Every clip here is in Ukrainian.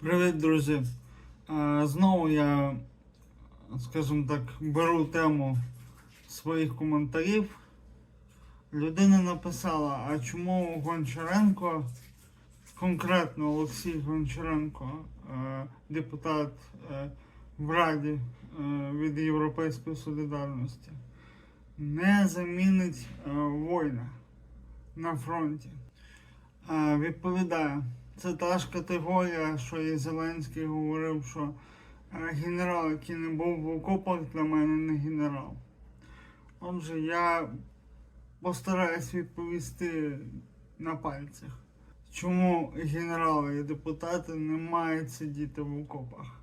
Привіт, друзі. Е, Знову я, скажімо так, беру тему своїх коментарів. Людина написала, а чому Гончаренко, конкретно Олексій Гончаренко, е, депутат е, в Раді від Європейської солідарності, не замінить воїна на фронті. Відповідаю. Це та ж категорія, що і Зеленський говорив, що е, генерал, який не був в окопах, для мене не генерал. Отже, я постараюсь відповісти на пальцях, чому генерали і депутати не мають сидіти в окопах.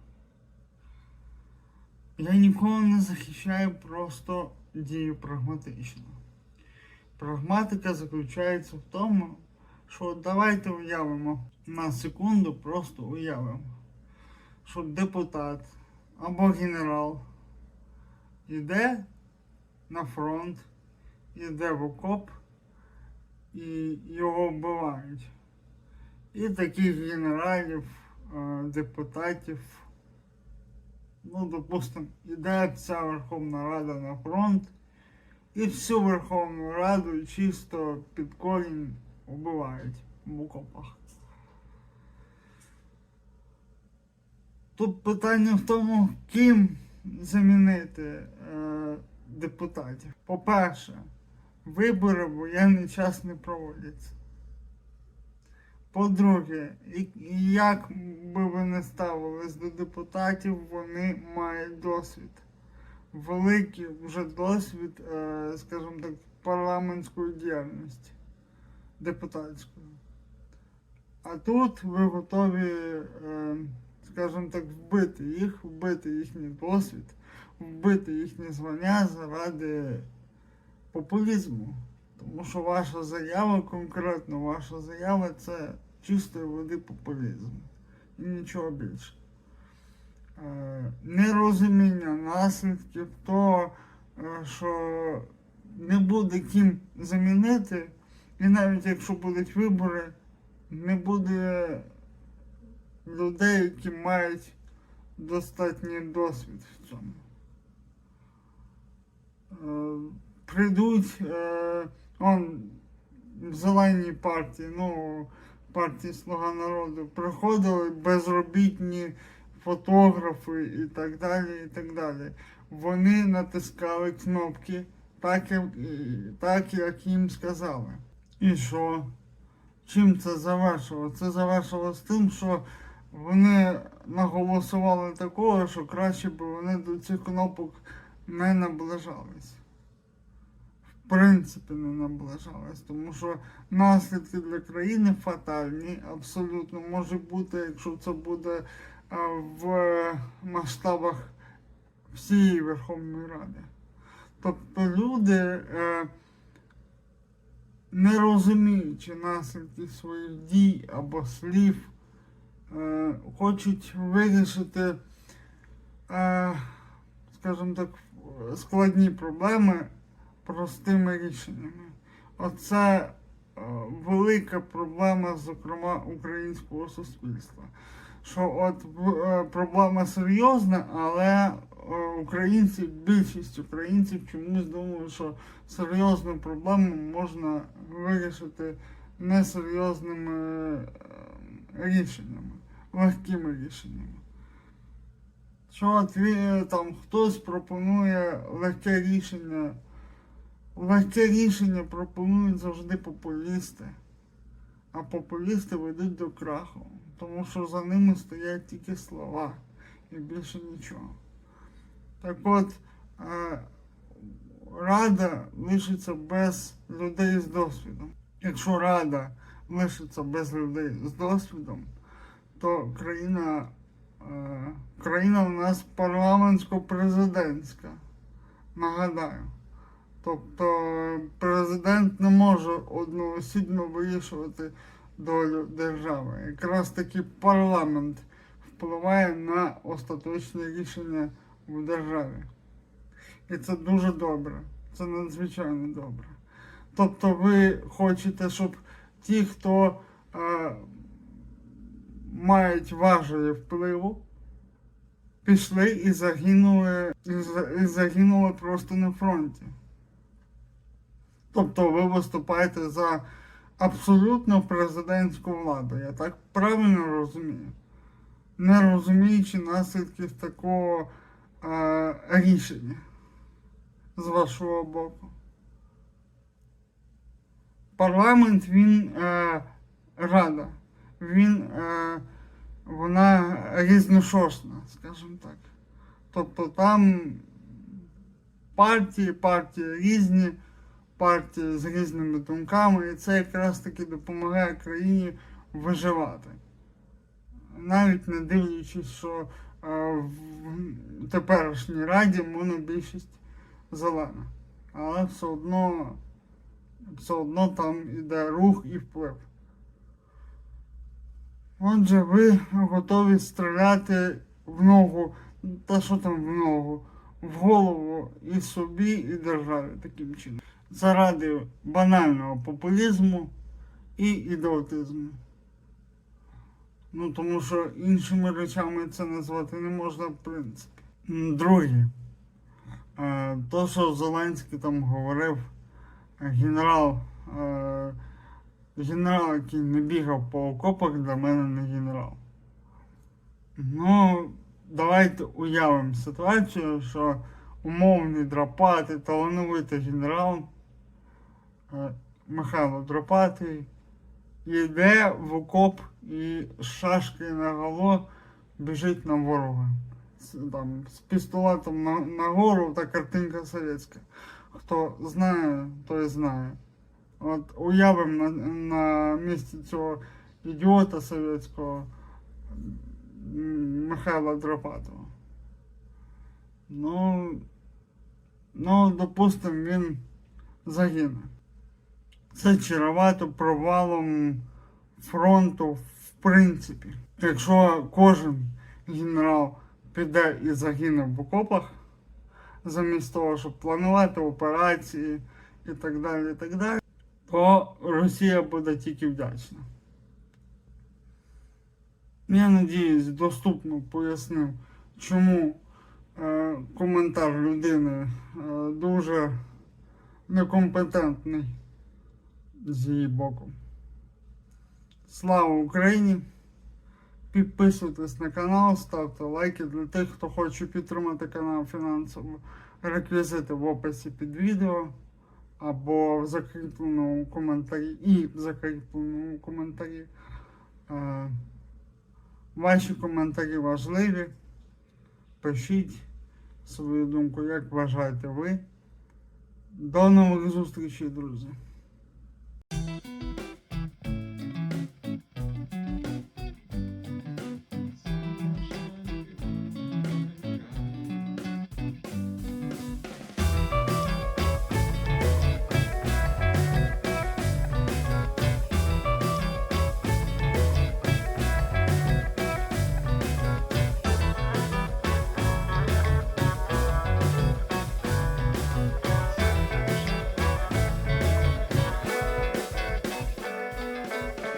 Я ніколи не захищаю, просто дію прагматично. Прагматика заключається в тому, що давайте уявимо на секунду, просто уявимо, що депутат або генерал йде на фронт, йде в окоп і його вбивають. І таких генералів, е, депутатів, ну, допустимо, йде вся Верховна Рада на фронт, і всю Верховну Раду чисто під корінь вбивають в окопах. Тут питання в тому, ким замінити е, депутатів. По-перше, вибори воєнний час не проводяться. По-друге, як би ви не ставились до депутатів, вони мають досвід. Великий вже досвід, е, скажімо так, парламентської діяльності депутатської. А тут ви готові, е, скажімо так, вбити їх, вбити їхній досвід, вбити їхнє звання заради популізму. Тому що ваша заява, конкретно ваша заява, це чистої води популізм. І нічого більше. Е, Нерозуміння наслідків того, е, що не буде ким замінити, і навіть якщо будуть вибори, не буде людей, які мають достатній досвід в цьому. Е, Прийдуть е, он, в зеленій партії, ну, партії Слуга народу, приходили безробітні фотографи і так далі, і так далі. Вони натискали кнопки так, так, як їм сказали. І що? Чим це завершило? Це завершилось тим, що вони наголосували такого, що краще б вони до цих кнопок не наближались. В принципі, не наближались, тому що наслідки для країни фатальні, абсолютно може бути, якщо це буде е, в масштабах всієї Верховної Ради. Тобто люди, е, не розуміючи наслідків своїх дій або слів, хочуть вирішити, е, скажімо так, складні проблеми простими рішеннями. Оце е, велика проблема, зокрема, українського суспільства. Що от е, проблема серйозна, але е, українці, більшість українців чомусь думають, що серйозну проблему можна вирішити несерйозними е, рішеннями, легкими рішеннями. Що там хтось пропонує легке рішення, легке рішення пропонують завжди популісти, а популісти ведуть до краху, тому що за ними стоять тільки слова і більше нічого. Так от, е, Рада лишиться без людей з досвідом. Якщо Рада лишиться без людей з досвідом, то країна, е, країна у нас парламентсько-президентська. Нагадаю. Тобто президент не може одноосібно вирішувати долю держави. Якраз таки парламент впливає на остаточне рішення в державі. І це дуже добре. Це надзвичайно добре. Тобто ви хочете, щоб ті, хто е, мають важелі впливу, пішли і загинули, і загинули просто на фронті. Тобто ви виступаєте за абсолютно президентську владу. Я так правильно розумію. Не розуміючи наслідків такого е, рішення з вашого боку. Парламент він е, рада. Він е, вона різношошна, скажімо так. Тобто там партії, партії різні, партії з різними думками, і це якраз таки допомагає країні виживати. Навіть не дивлячись, що е, в теперішній раді монобільшість зелена. Але все одно, все одно там іде рух і вплив. Отже, ви готові стріляти в ногу, та що там в ногу, в голову і собі, і державі таким чином. Заради банального популізму і ідіотизму. Ну, тому що іншими речами це назвати не можна, в принципі. Друге, е, то, що Зеленський там говорив, е, генерал, е, генерал, який не бігав по окопах, для мене не генерал. Ну, давайте уявимо ситуацію, що умовний драпатий, талановитий генерал е, Михайло Дропатий йде в окоп і з шашкою на голо біжить на ворога. Там, з пістолетом на, на гору та картинка совєтська. Хто знає, той знає. От уявимо на, на місці цього ідіота совєтського Михайла Дропатова. Ну, ну, допустимо, він загине. Це чарувати провалом фронту в принципі. Якщо кожен генерал піде і загине в окопах, замість того, щоб планувати операції і так далі, і так далі, то Росія буде тільки вдячна. Я надіюсь, доступно пояснив, чому е, коментар людини е, дуже некомпетентний з її боку. Слава Україні! Підписуйтесь на канал, ставте лайки для тих, хто хоче підтримати канал фінансово. Реквізити в описі під відео або в закріпленому коментарі і в закріпленому коментарі. Е, Ваші коментарі важливі. Пишіть свою думку, як вважаєте ви. До нових зустрічей, друзі!